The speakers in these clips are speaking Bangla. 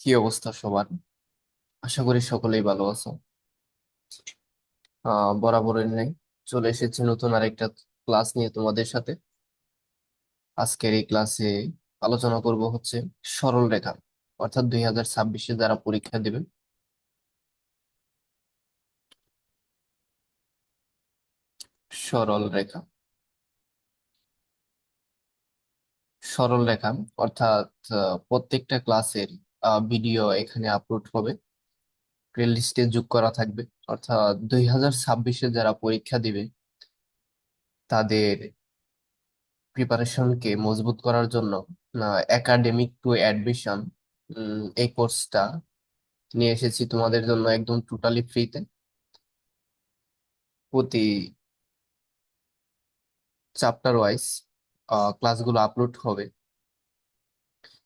কি অবস্থা সবার? আশা করি সকলেই ভালো আছো। বরাবরের নেই। চলে এসেছি নতুন আরেকটা ক্লাস নিয়ে তোমাদের সাথে। আজকের এই ক্লাসে আলোচনা করব হচ্ছে সরল রেখা, অর্থাৎ দুই হাজার ছাব্বিশে যারা পরীক্ষা দেবেন সরল রেখা। সরল রেখা, অর্থাৎ প্রত্যেকটা ক্লাসের ভিডিও এখানে আপলোড হবে। প্লেলিস্টে যোগ করা থাকবে। অর্থাৎ দুই হাজার ছাব্বিশে যারা পরীক্ষা দিবে, তাদের প্রিপারেশনকে মজবুত করার জন্য একাডেমিক টু অ্যাডমিশন এই কোর্সটা নিয়ে এসেছি তোমাদের জন্য একদম টোটালি ফ্রিতে প্রতি চ্যাপ্টার ওয়াইজ ক্লাসগুলো আপলোড হবে।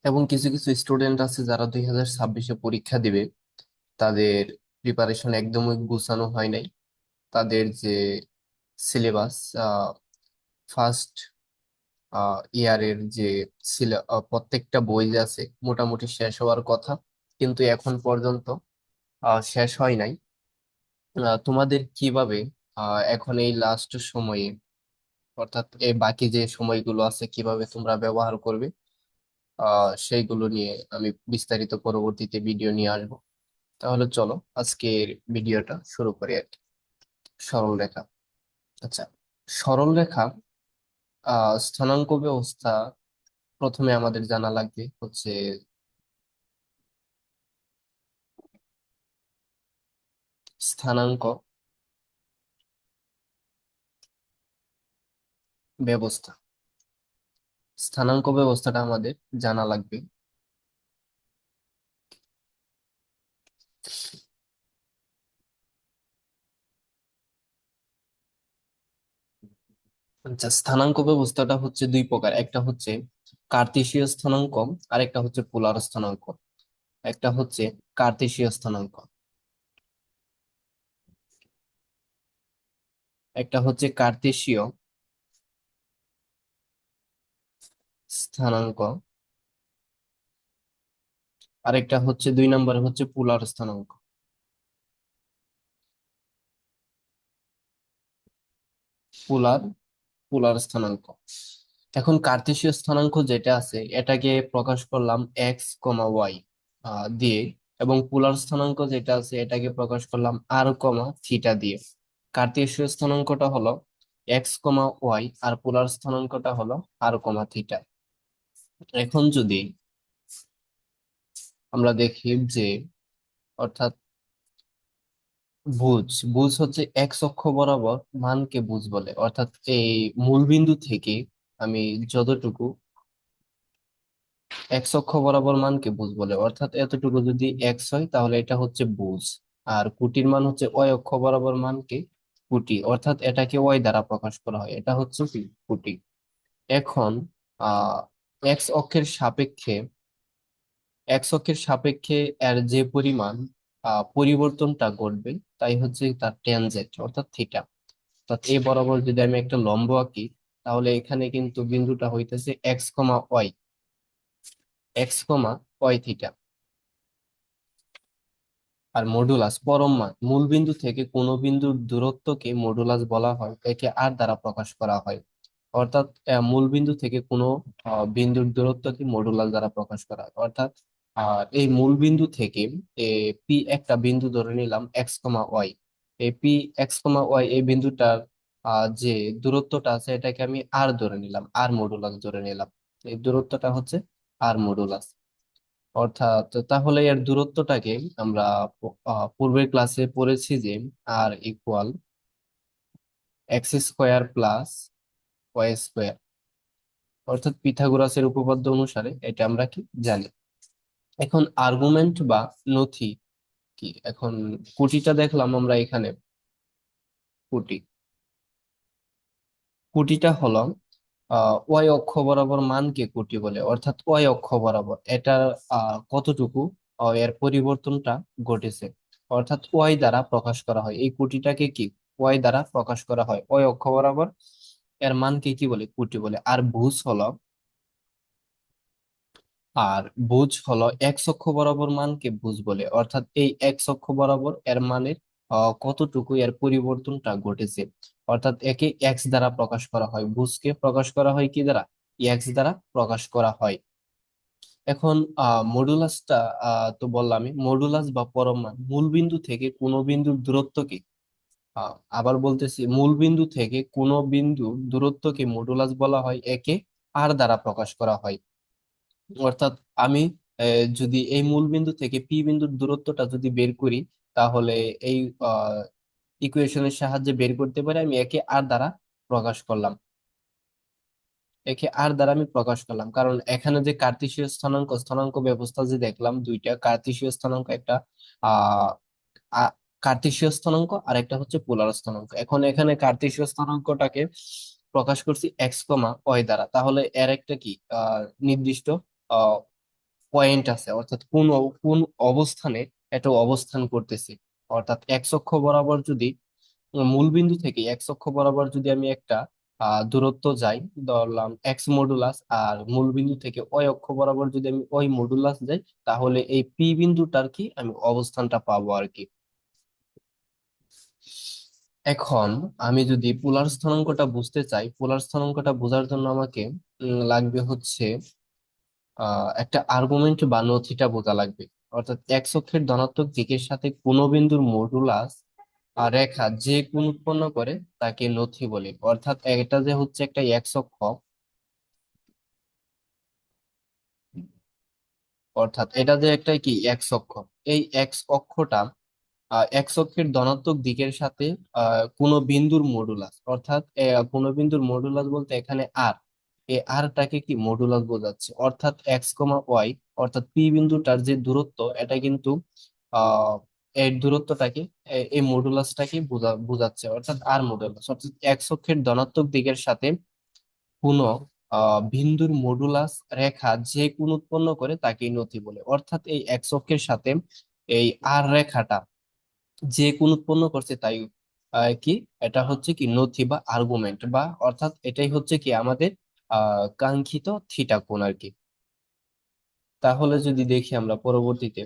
এবং কিছু কিছু স্টুডেন্ট আছে যারা দুই হাজার ছাব্বিশে পরীক্ষা দিবে। তাদের প্রিপারেশন একদমই গুছানো হয় নাই। তাদের যে সিলেবাস ফার্স্ট ইয়ারের যে প্রত্যেকটা বই যে আছে, মোটামুটি শেষ হওয়ার কথা। কিন্তু এখন পর্যন্ত শেষ হয় নাই। তোমাদের কীভাবে এখন এই লাস্ট সময়ে, অর্থাৎ এই বাকি যে সময়গুলো আছে, কীভাবে তোমরা ব্যবহার করবে? সেইগুলো নিয়ে আমি বিস্তারিত পরবর্তীতে ভিডিও নিয়ে আসব। তাহলে চলো, আজকের ভিডিওটা শুরু করি আর কি। সরল রেখা। আচ্ছা সরল রেখা, আহ, স্থানাঙ্ক ব্যবস্থা প্রথমে আমাদের জানা লাগবে হচ্ছে স্থানাঙ্ক ব্যবস্থা। স্থানাঙ্ক ব্যবস্থাটা আমাদের জানা লাগবে। আচ্ছা স্থানাঙ্ক ব্যবস্থাটা হচ্ছে দুই প্রকার। একটা হচ্ছে কার্তেশীয় স্থানাঙ্ক আর একটা হচ্ছে পোলার স্থানাঙ্ক। একটা হচ্ছে কার্তেশীয় স্থানাঙ্ক। একটা হচ্ছে কার্তেশীয় স্থানাঙ্ক। আরেকটা হচ্ছে দুই নম্বরে হচ্ছে পোলার স্থানাঙ্ক। পোলার পোলার স্থানাঙ্ক। এখন কার্তেশীয় স্থানাঙ্ক যেটা আছে, এটাকে প্রকাশ করলাম এক্স কমা ওয়াই দিয়ে। এবং পোলার স্থানাঙ্ক যেটা আছে, এটাকে প্রকাশ করলাম আর কমা থিটা দিয়ে। কার্তেশীয় স্থানাঙ্কটা হলো এক্স কমা ওয়াই আর পোলার স্থানাঙ্কটা হলো আর কমা থিটা এখন যদি আমরা দেখি যে, অর্থাৎ বুঝ বুঝ হচ্ছে এক্স অক্ষ বরাবর মানকে বুঝ বলে। অর্থাৎ এই মূলবিন্দু থেকে আমি যতটুকু এক্স অক্ষ বরাবর মানকে বুঝ বলে, অর্থাৎ এতটুকু যদি এক্স হয়, তাহলে এটা হচ্ছে বুঝ। আর কুটির মান হচ্ছে ওয়াই অক্ষ বরাবর মানকে কুটি, অর্থাৎ এটাকে ওয়াই দ্বারা প্রকাশ করা হয়। এটা হচ্ছে কি? কুটি। এখন, আহ এক্স অক্ষের সাপেক্ষে এক্স অক্ষের সাপেক্ষে এর যে পরিমাণ পরিবর্তনটা ঘটবে, তাই হচ্ছে তার ট্যানজেন্ট অর্থাৎ থিটা অর্থাৎ এই বরাবর যদি আমি একটা লম্ব আঁকি, তাহলে এখানে কিন্তু বিন্দুটা হইতেছে X comma Y X comma Y theta আর মডুলাস পরম মান, মূল বিন্দু থেকে কোন বিন্দুর দূরত্বকে মডুলাস বলা হয়, একে আর দ্বারা প্রকাশ করা হয়। অর্থাৎ মূল বিন্দু থেকে কোনো বিন্দুর দূরত্বকে মডুলাস দ্বারা প্রকাশ করা হয়। অর্থাৎ এই মূল বিন্দু থেকে পি একটা বিন্দু ধরে নিলাম এক্স কমা ওয়াই এই পি এক্স কমা ওয়াই এই বিন্দুটার যে দূরত্বটা আছে, এটাকে আমি আর ধরে নিলাম আর মডুলাস ধরে নিলাম। এই দূরত্বটা হচ্ছে আর মডুলাস অর্থাৎ, তাহলে এর দূরত্বটাকে আমরা পূর্বের ক্লাসে পড়েছি যে R equal X square plus Y square অর্থাৎ পিথাগোরাসের উপপাদ্য অনুসারে এটা আমরা কি জানি। এখন আর্গুমেন্ট বা নথি কি? এখন কুটিটা দেখলাম আমরা এখানে। কুটি। কুটিটা হলো ওয়াই অক্ষ বরাবর মানকে কুটি বলে, অর্থাৎ ওয়াই অক্ষ বরাবর। এটা কতটুকু? এর পরিবর্তনটা ঘটেছে। অর্থাৎ ওয়াই দ্বারা প্রকাশ করা হয়। এই কুটিটাকে কি? ওয়াই দ্বারা প্রকাশ করা হয়। ওয়াই অক্ষ বরাবর এর মানকে কি বলে? কুটি বলে। আর ভুজ হলো, আর ভুজ হলো এক অক্ষ বরাবর মানকে ভুজ বলে। অর্থাৎ এই এক অক্ষ বরাবর এর মানের কতটুকু এর পরিবর্তনটা ঘটেছে? অর্থাৎ একে এক্স দ্বারা প্রকাশ করা হয়। ভুজকে প্রকাশ করা হয় কি দ্বারা? এক্স দ্বারা প্রকাশ করা হয়। এখন মডুলাসটা তো বললামই মডুলাস বা পরম মান মূল বিন্দু থেকে কোনো বিন্দুর দূরত্বকে আবার বলতেছি, মূল বিন্দু থেকে কোনো বিন্দুর দূরত্বকে মডুলাস বলা হয়, একে আর দ্বারা প্রকাশ করা হয়। অর্থাৎ আমি যদি এই মূল বিন্দু থেকে পি বিন্দুর দূরত্বটা যদি বের করি, তাহলে এই ইকুয়েশনের সাহায্যে বের করতে পারি আমি একে আর দ্বারা প্রকাশ করলাম। একে আর দ্বারা আমি প্রকাশ করলাম। কারণ এখানে যে কার্তেশীয় স্থানাঙ্ক স্থানাঙ্ক ব্যবস্থা যে দেখলাম, দুইটা কার্তেশীয় স্থানাঙ্ক, একটা আহ কার্তেশীয় স্থানাঙ্ক আর একটা হচ্ছে পোলার স্থানাঙ্ক। এখন এখানে কার্তেশীয় স্থানাঙ্কটাকে প্রকাশ করছি এক্স কমা ওয়াই দ্বারা। তাহলে এর একটা কি? নির্দিষ্ট পয়েন্ট আছে। অর্থাৎ কোন কোন অবস্থানে এটা অবস্থান করতেছে। অর্থাৎ এক্স অক্ষ বরাবর যদি মূল বিন্দু থেকে এক্স অক্ষ বরাবর যদি আমি একটা দূরত্ব যাই, ধরলাম এক্স মডুলাস আর মূল বিন্দু থেকে ওই অক্ষ বরাবর যদি আমি ওই মডুলাস যাই, তাহলে এই পি বিন্দুটার কি? আমি অবস্থানটা পাবো আর কি। এখন আমি যদি পোলার স্থানাঙ্কটা বুঝতে চাই, পোলার স্থানাঙ্কটা বোঝার জন্য আমাকে লাগবে হচ্ছে একটা আর্গুমেন্ট বা নথিটা বোঝা লাগবে। অর্থাৎ এক্স অক্ষের ধনাত্মক দিকের সাথে কোন বিন্দুর মডুলাস আর রেখা যে কোণ উৎপন্ন করে তাকে নথি বলে। অর্থাৎ এটা যে হচ্ছে একটা এক্স অক্ষ, অর্থাৎ এটা যে একটা কি এক্স অক্ষ। এই এক্স অক্ষটা এক্স অক্ষের ধনাত্মক দিকের সাথে কোনো বিন্দুর মডুলাস অর্থাৎ কোনো বিন্দুর মডুলাস বলতে এখানে আর এই আরটাকে কি মডুলাস বোঝাচ্ছে? অর্থাৎ এক্স কমা ওয়াই অর্থাৎ পি বিন্দুটার যে দূরত্ব, এটা কিন্তু এর দূরত্বটাকে এই মডুলাসটাকে বোঝা, বোঝাচ্ছে, অর্থাৎ আর মডুলাস অর্থাৎ এক্স অক্ষের ধনাত্মক দিকের সাথে কোনো বিন্দুর মডুলাস রেখা যে কোণ উৎপন্ন করে তাকে নথি বলে। অর্থাৎ এই এক্স অক্ষের সাথে এই আর রেখাটা যে কোন উৎপন্ন করছে তাই কি? এটা হচ্ছে কি নথি বা আর্গুমেন্ট বা অর্থাৎ এটাই হচ্ছে কি আমাদের কাঙ্ক্ষিত থিটা কোণ আর কি। তাহলে যদি দেখি আমরা পরবর্তীতে।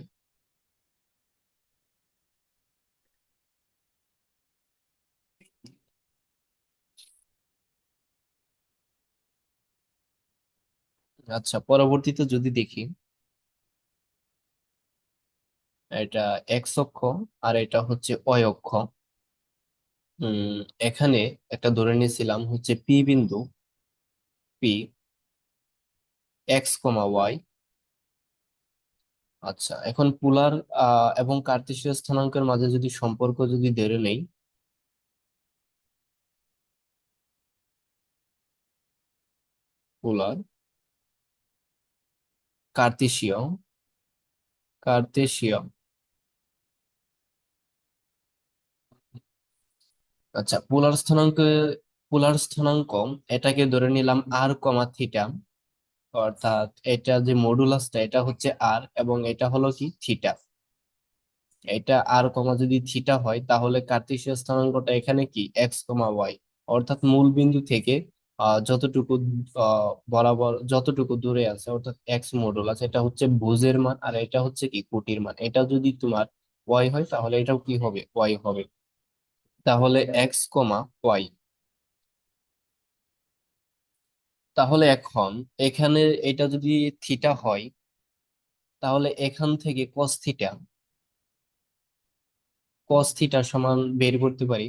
আচ্ছা পরবর্তীতে যদি দেখি। এটা এক্স অক্ষ আর এটা হচ্ছে ওয়াই অক্ষ। উম, এখানে একটা ধরে নিয়েছিলাম হচ্ছে পি বিন্দু পি এক্স কমা ওয়াই আচ্ছা এখন পোলার এবং কার্তেশীয় স্থানাঙ্কের মাঝে যদি সম্পর্ক যদি ধরে নেই, পোলার কার্তেশীয় কার্তেশীয় আচ্ছা পোলার স্থানাঙ্ক পোলার স্থানাঙ্ক এটাকে ধরে নিলাম আর কমা থিটা, অর্থাৎ এটা যে মডুলাসটা এটা হচ্ছে আর এবং এটা হলো কি থিটা। এটা আর কমা যদি থিটা হয়, তাহলে কার্তেশীয় স্থানাঙ্কটা এখানে কি? এক্স কমা ওয়াই অর্থাৎ মূল বিন্দু থেকে যতটুকু বরাবর, যতটুকু দূরে আছে, অর্থাৎ এক্স মডুলাস এটা হচ্ছে ভুজের মান, আর এটা হচ্ছে কি কোটির মান। এটা যদি তোমার ওয়াই হয়, তাহলে এটাও কি হবে? ওয়াই হবে। তাহলে এক্স কমা ওয়াই তাহলে এখন এখানে এটা যদি থিটা হয়, তাহলে এখান থেকে কস থিটা কস থিটা সমান বের করতে পারি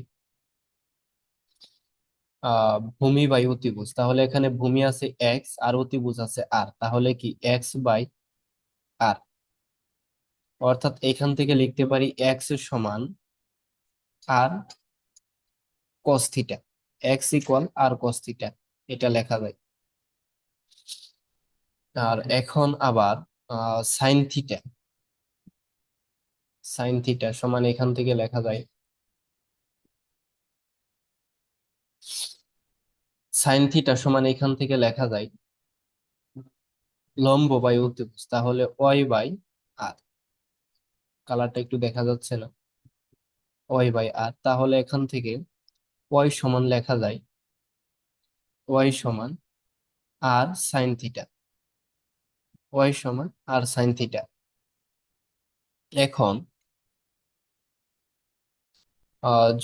ভূমি বাই অতিভুজ। তাহলে এখানে ভূমি আছে এক্স আর অতিভুজ আছে আর তাহলে কি এক্স বাই আর অর্থাৎ এখান থেকে লিখতে পারি এক্স সমান R cos theta X equal R cos theta এটা লেখা যায়। আর এখন আবার সাইন থিটা সাইন থিটা সমান এখান থেকে লেখা যায়। সাইন থিটা সমান এখান থেকে লেখা যায় লম্ব বাই অতিভুজ, তাহলে ওয়াই বাই আর কালারটা একটু দেখা যাচ্ছে না। ওয়াই বাই আর তাহলে এখান থেকে ওয়াই সমান লেখা যায় ওয়াই সমান আর সাইন থিটা ওয়াই সমান আর সাইন থিটা এখন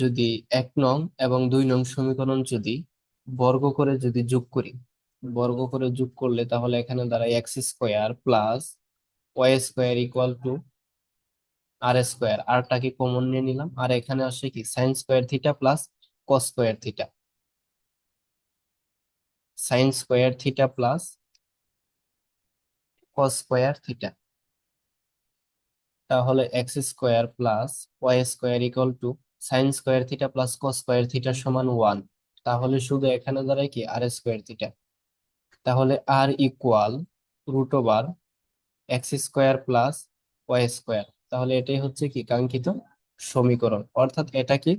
যদি এক নং এবং দুই নং সমীকরণ যদি বর্গ করে যদি যোগ করি, বর্গ করে যোগ করলে তাহলে এখানে দাঁড়ায় X square plus Y square equal to R square আরটাকে common নিয়ে নিলাম। আর এখানে আসে কি? Sine square theta plus cos square theta sine square theta plus cos square theta তাহলে X square plus Y square equal to sine square theta plus cos square theta সমান ওয়ান তাহলে শুধু এখানে দাঁড়ায় কি? আর স্কোয়ার থিটা তাহলে R equal root over X square plus Y square তাহলে এটাই হচ্ছে কি? কাঙ্ক্ষিত সমীকরণ। অর্থাৎ এটা কি?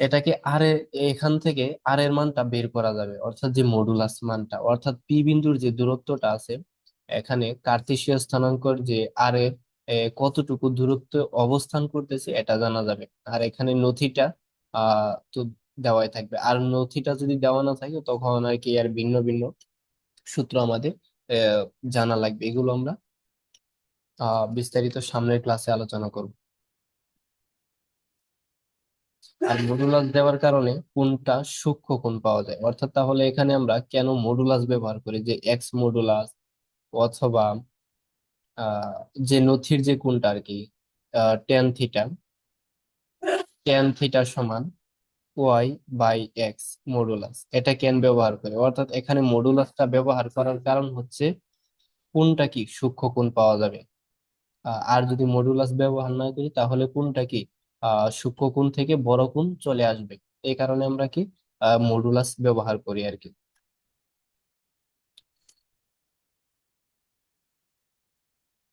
এটাকে আর এ- এখান থেকে আর এর মানটা বের করা যাবে? অর্থাৎ যে মডুলাস মানটা, অর্থাৎ পি বিন্দুর যে দূরত্বটা আছে, এখানে কার্তেশীয় স্থানাঙ্কর যে আর এর কতটুকু দূরত্ব অবস্থান করতেছে এটা জানা যাবে। আর এখানে নথিটা আহ তো দেওয়াই থাকবে। আর নথিটা যদি দেওয়া না থাকে, তখন আর কি আর ভিন্ন ভিন্ন সূত্র আমাদের জানা লাগবে। এগুলো আমরা বিস্তারিত সামনের ক্লাসে আলোচনা করব। আর মডুলাস দেওয়ার কারণে কোনটা সূক্ষ্ম কোণ পাওয়া যায়? অর্থাৎ তাহলে এখানে আমরা কেন মডুলাস ব্যবহার করি? যে এক্স মডুলাস অথবা যে নথির যে কোণটা আর কি টেন থিটা টেন থিটা সমান ওয়াই বাই এক্স মডুলাস এটা কেন ব্যবহার করে? অর্থাৎ এখানে মডুলাসটা ব্যবহার করার কারণ হচ্ছে কোনটা কি সূক্ষ্ম কোণ পাওয়া যাবে? আর যদি মডুলাস ব্যবহার না করি, তাহলে কোনটা কি আহ সূক্ষ্ম কোণ থেকে বড় কোণ চলে আসবে। এই কারণে আমরা কি মডুলাস ব্যবহার করি আর কি।